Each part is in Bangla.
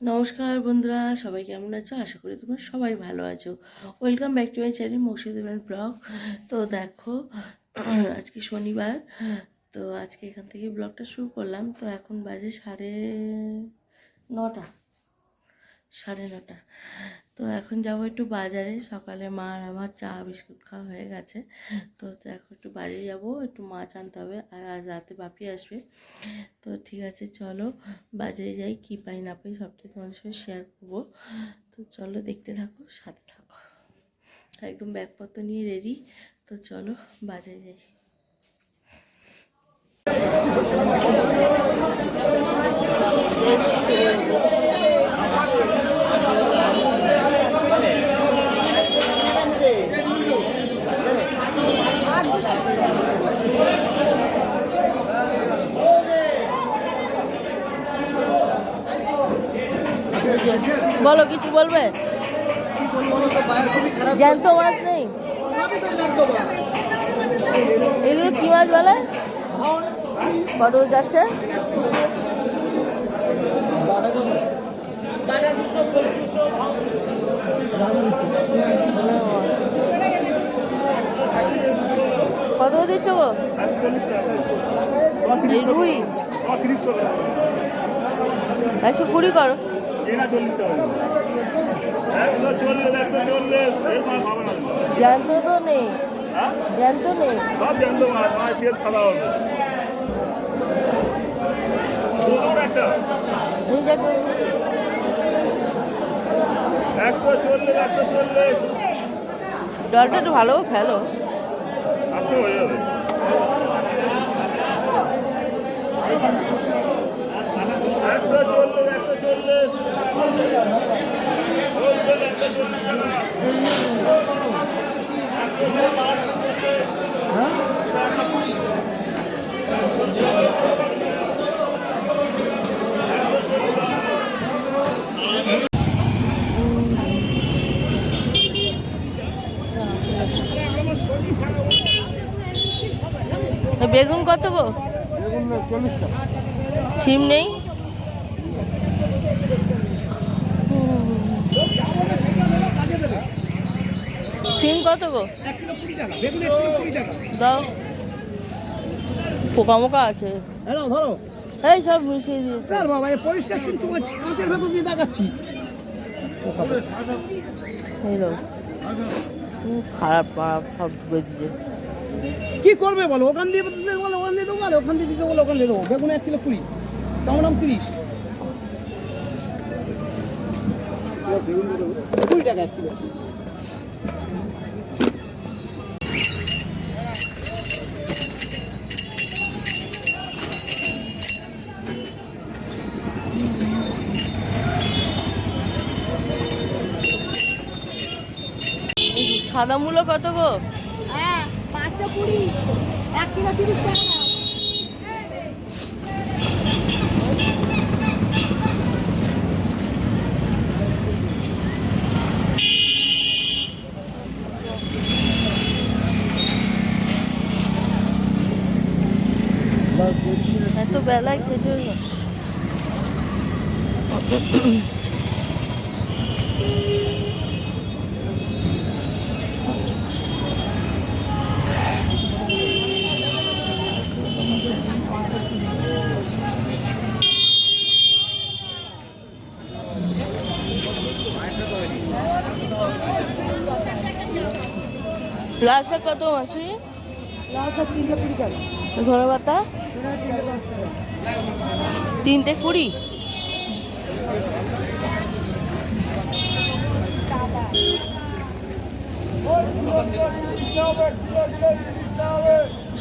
নমস্কার বন্ধুরা, সবাই কেমন আছো? আশা করি তোমরা সবাই ভালো আছো। Welcome back to my channel মৌসুদিমের blog তো দেখো, আজকে শনিবার, তো আজকে এখান থেকে ব্লগটা শুরু করলাম। তো এখন বাজে সাড়ে নটা সাড়ে নটা। তো এখন যাব একটু বাজারে। সকালে মা আর আমার চা, বিস্কুট খাওয়া হয়ে গেছে। তো এখন একটু বাজারে যাব, একটু মাছ আনতে হবে আর আজ রাতে বাপি আসবে। তো ঠিক আছে, চলো বাজারে যাই, কী পাই না পাই সবটাই তোমাদের সঙ্গে শেয়ার করব। তো চলো দেখতে থাকো, সাথে থাকো। একদম ব্যাগপত্র নিয়ে রেডি তো চলো বাজারে যাই। বলো, কিছু বলবে? জ্যান্ত মাছ নেই? এগুলো কি মাছ বলে? কত যাচ্ছে? কত দিচ্ছ গো? একশো কুড়ি করো। একশো চল্লিশ একশো চল্লিশ এর মাছ হবে না। জ্যান্ত তো নেই। হ্যাঁ? জ্যান্ত নেই। সব মাছ মাছ তেল সাদা হবে। একটা। একশো চল্লিশ একশো চল্লিশ। জলটা একটু ভালো ফেলো। একশো হয়ে যাবে। বেগুন কত গো? সিম নেই সিম কত গো? দাও। পোকা মোকা আছে। ধরো। এই সব মিশিয়ে দিয়েছে। চল বাবা পরিষ্কার সিম তোমার কাঁচের ভেতর দিয়ে দেখাচ্ছি। খারাপ খারাপ সব বেঁচেছে কি করবে বলো? ওখান দিয়ে দিতে বলো, ওখান দিয়ে দেবো ওখান দিয়ে দিতে বলো, ওখান দিয়ে দেবো। বেগুন এক কিলো কুড়ি। টমেটো দাম তিরিশ? কুড়ি টাকা এক কিলো। সাদা মূলো কত গো? পাঁচশো কুড়ি। এক কিলো তিরিশ টাকা এত বেলায় খেজুর লাল শাক কত মাসি? লাল শাক তিনটে কুড়ি টাকা। ধনে পাতা? তিনটে কুড়ি?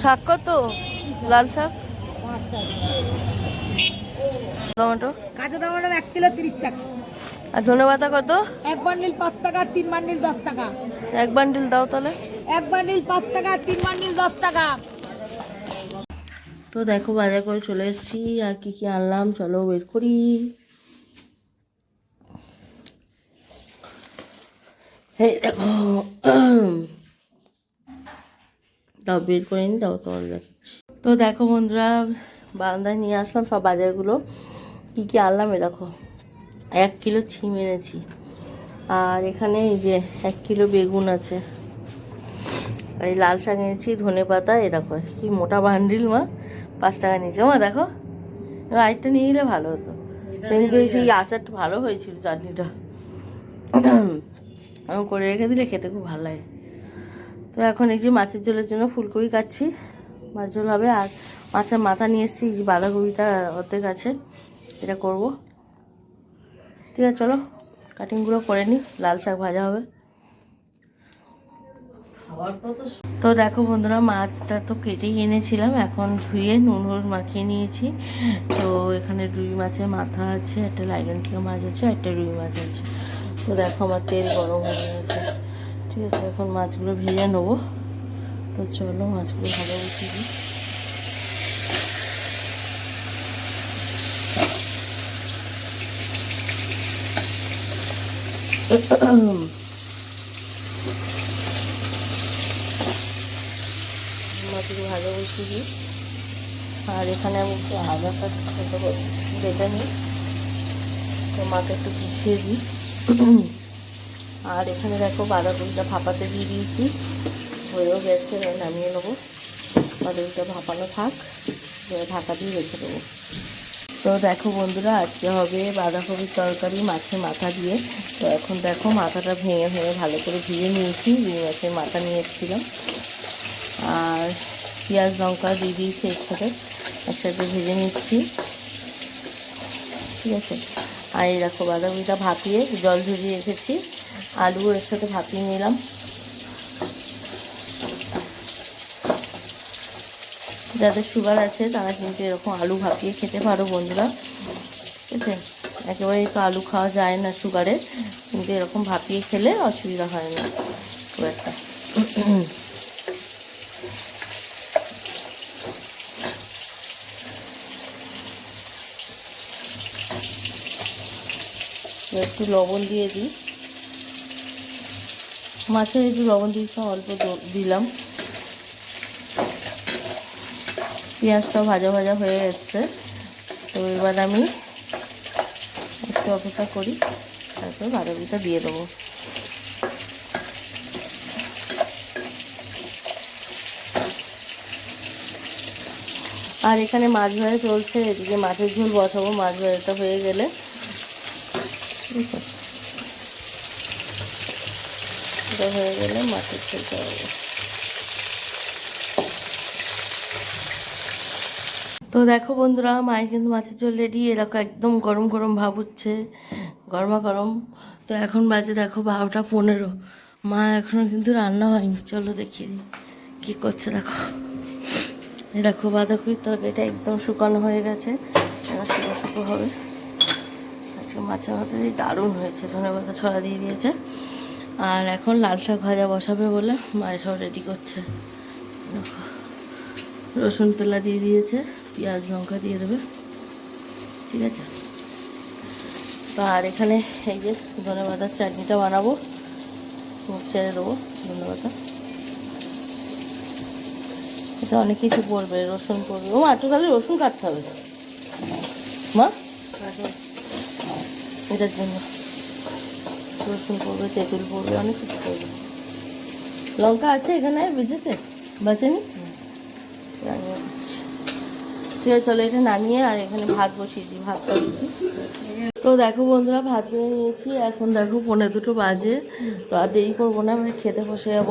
শাক কত? লাল শাক? টমেটো? কাঁচা টমেটো এক কিলো তিরিশ টাকা। আর ধনে পাতা কত? এক বান্ডিল পাঁচ টাকা তিন বান্ডিল দশ টাকা। এক বান্ডিল দাও তাহলে। এক বান্ডিল পাঁচ টাকা, তিন বান্ডিল দশ টাকা। তো দেখো, বাজার করে চলে এসেছি। আর কি কি আনলাম, চলো বের করি। এই দেখো বের করে নি দাও তোমার তো দেখো বন্ধুরা, বারান্দায় নিয়ে আসলাম সব বাজারগুলো। কি কি আনলাম এ দেখো, এক কিলো ছিম এনেছি। আর এখানে এই যে এক কিলো বেগুন আছে। আর এই লাল শাক এনেছি ধনে পাতা এ দেখো কি মোটা বান্ডিল মা পাঁচ টাকা নিয়েছে। মা দেখো আরেকটা নিয়ে নিলে ভালো হতো। সেদিনকে সেই আচারটা ভালো হয়েছিল চাটনিটা। আমি করে রেখে দিলে খেতে খুব ভালো লাগে। তো এখন এই যে মাছের ঝোলের জন্য ফুলকপি কাটছি। মাছ ঝোল হবে আর মাছের মাথা নিয়ে এসেছি এই যে বাঁধাকপিটা অর্ধেক আছে এটা করব। ঠিক আছে চলো কাটিংগুলো করে নিই লাল শাক ভাজা হবে। তো দেখো বন্ধুরা, মাছটা তো কেটেই এনেছিলাম, এখন ধুয়ে নুন মাখিয়ে নিয়েছি। তো এখানে রুই মাছের মাথা আছে, একটা লাইলন টিকা মাছ আছে একটা রুই মাছ আছে। তো দেখো আমার তেল গরম হয়ে গেছে। ঠিক আছে, এখন মাছগুলো ভেজে নেব। তো চলো মাছগুলো ভালো বসিয়ে দিই আর এখানে আমি একটু আদাটা ছোটো বেটে নিই। তো মাকে একটু পিছিয়ে দিই। আর এখানে দেখো বাঁধাকপিটা ভাপাতে দিয়ে দিয়েছি। হয়েও গেছে নামিয়ে নেব। বাঁধাকপিটা ভাপানো থাক ঢাকা দিয়ে রেখে দেবো। তো দেখো বন্ধুরা, আজকে হবে বাঁধাকপির তরকারি মাছের মাথা দিয়ে। তো এখন দেখো মাথাটা ভেঙে ভেঙে ভালো করে ভিজে নিয়েছি রুই মাছের মাথা নিয়ে এসেছিলাম আর পেঁয়াজ লঙ্কা দিয়ে দিয়েছি এর সাথে। একসাথে ভেজে নিচ্ছি। ঠিক আছে? আর এই দেখো বাঁধাকপিটা ভাপিয়ে জল ঝরিয়ে রেখেছি। আলু এর সাথে ভাপিয়ে নিলাম। যাদের সুগার আছে, তারা কিন্তু এরকম আলু ভাপিয়ে খেতে পারো বন্ধুরা। ঠিক আছে? একেবারে তো আলু খাওয়া যায় না সুগারে। কিন্তু এরকম ভাপিয়ে খেলে অসুবিধা হয় না। খুব একটা। একটু লবণ দিয়ে দিই। মাছের একটু লবণ দিয়েছিলাম অল্প দিলাম। পেঁয়াজটা ভাজা ভাজা হয়ে এসছে। তো এবার আমি একটু অপেক্ষা করি, তারপর বাঁধাকপিটা দিয়ে দেবো। আর এখানে মাছ ভাজা চলছে, এদিকে মাছের ঝোল বসাবো, মাছ ভাজাটা হয়ে গেলে। এটা হয়ে গেলে মাছের ঝোলটা হবে। তো দেখো বন্ধুরা, মায়ের কিন্তু মাছের ঝোল রেডি এরকম একদম গরম গরম ভাব হচ্ছে, গরমা গরম। তো এখন বাজে দেখো বারোটা পনেরো। মা এখনও কিন্তু রান্না হয়নি, চলো দিই কী করছে দেখো। দেখো বাঁধাকপির তরকারিটা একদম শুকানো হয়ে গেছে শুকো হবে। আজকে মাছের মাথা দিয়ে দারুণ হয়েছে। ধনে পাতা ছড়া দিয়ে দিয়েছে। আর এখন লাল শাক ভাজা বসাবে বলে মায়ের সব রেডি করছে। রসুন তেলা দিয়ে দিয়েছে, পেঁয়াজ লঙ্কা দিয়ে দেবে। ঠিক আছে? আর এখানে এই যে ধনে পাতার চাটনিটা বানাবো। ছেড়ে দেবো ধনে পাতা। এটা অনেক কিছু পড়বে, রসুন পড়বে। ও আটু তাহলে রসুন কাটতে হবে। মা? এটার জন্য। রসুন পড়বে তেঁতুল পড়বে অনেক কিছু পড়বে। লঙ্কা আছে এখানে বুঝেছে বাঁচেনি। ঠিক আছে চলো এটা নামিয়ে আর এখানে ভাত বসিয়ে দিই ভাতটা দিচ্ছি তো দেখো বন্ধুরা ভাত নিয়ে নিয়েছি। এখন দেখো পনেরো দুটো বাজে। তো আর দেরি করব না আমি খেতে বসে যাব।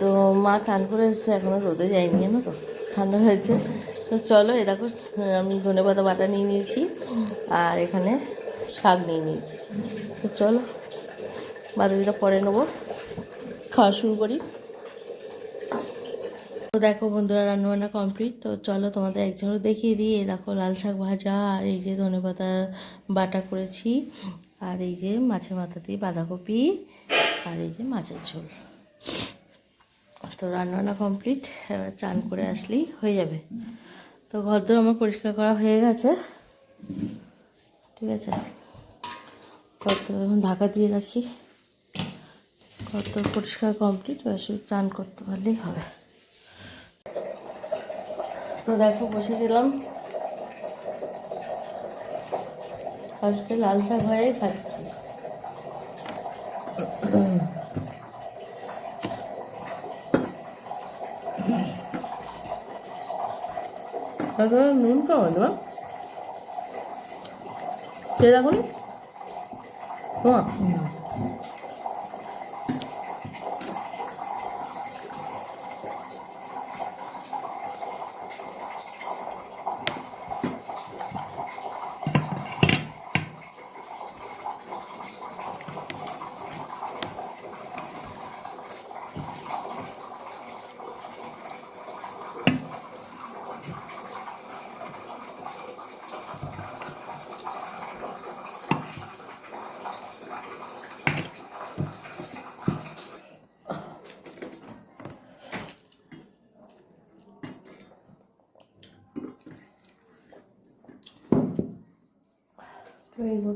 তো মা চান করে এসছে এখনও রোদে যায়নি জানো তো? ঠান্ডা হয়েছে। তো চলো এ দেখো আমি ধনে পাতা বাটা নিয়ে নিয়েছি। আর এখানে শাক নিয়ে নিয়েছি। তো চলো বাদামিটা পরে নেব। খাওয়া শুরু করি। তো দেখো বন্ধুরা, রান্নাবান্না কমপ্লিট তো চলো তোমাদের এক একজনও দেখিয়ে দিই। দেখো লাল শাক ভাজা আর এই যে ধনে পাতা বাটা করেছি। আর এই যে মাছের মাথা দিয়ে বাঁধাকপি আর এই যে মাছের ঝোল। তো রান্নাবান্না কমপ্লিট এবার চান করে আসলেই হয়ে যাবে। তো ঘরদোর আমার পরিষ্কার করা হয়ে গেছে। ঠিক আছে। কত ঢাকা দিয়ে রাখি। কত পরিষ্কার কমপ্লিট এবার শুধু চান করতে পারলেই হবে। তো দেখো, বসে দিলাম। ফার্স্টে লাল শাক হয়েই খাচ্ছি। নুন কেমন দেখুন তোমার?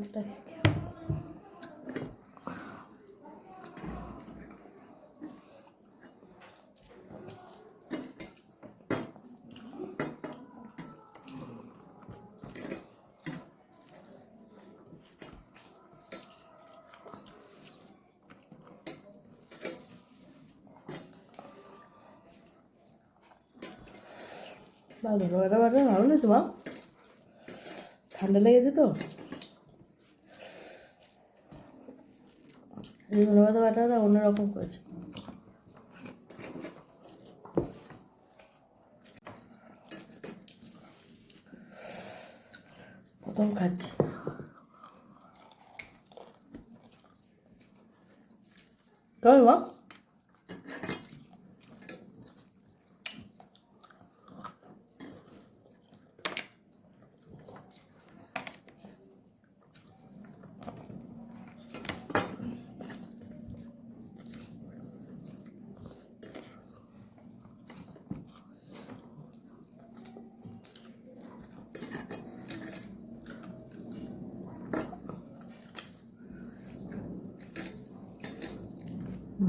রোদটা দেখে ভালো বাটা বাটা ভালো না তোমার ঠান্ডা লেগেছে তো এই ধনে পাতা বাটাটা অন্যরকম করেছে। প্রথম খাচ্ছি। কেমন মা।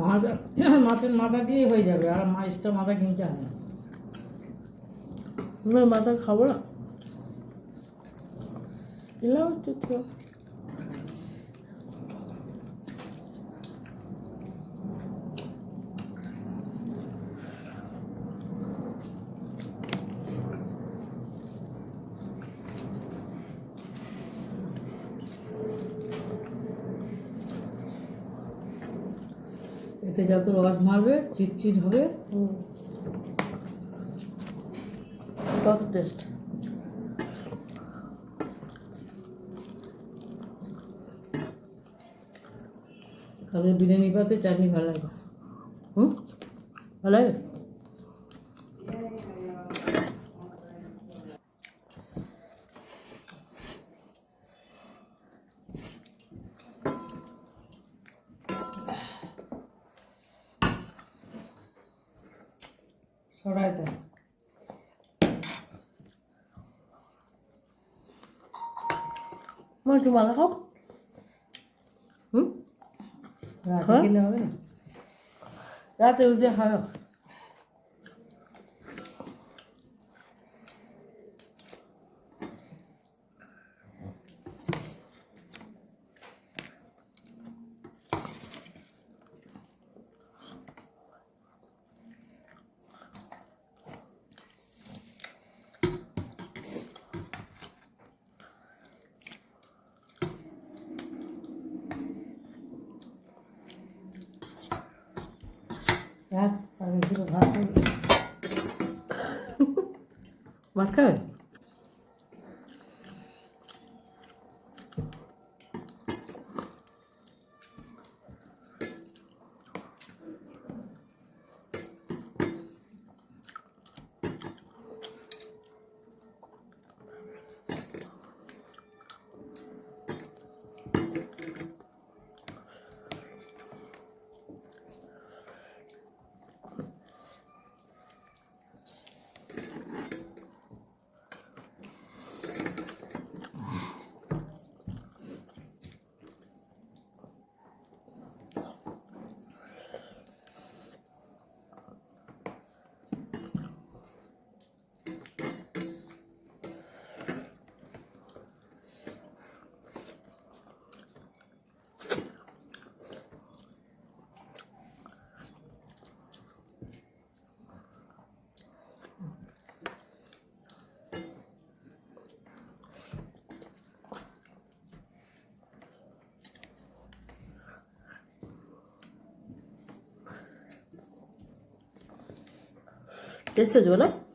মাথা মাছের মাথা দিয়ে হয়ে যাবে, আর মাছটা মাথা কিনতে হবে মাথা খাব না এলাম একটু এতে যত রস মারবে চিটচিট হবে। কত টেস্ট তাহলে বিরিয়ানি পাতে চাটনি ভালো লাগবে হুম? ভালো লাগে সরাইটা মা একটু মাথা খাও হুম? রাতে হ্যাঁ? গেলে হবে? রাতে উঠে খাও রাত আর বেশি করে ভাত খাবে ভাত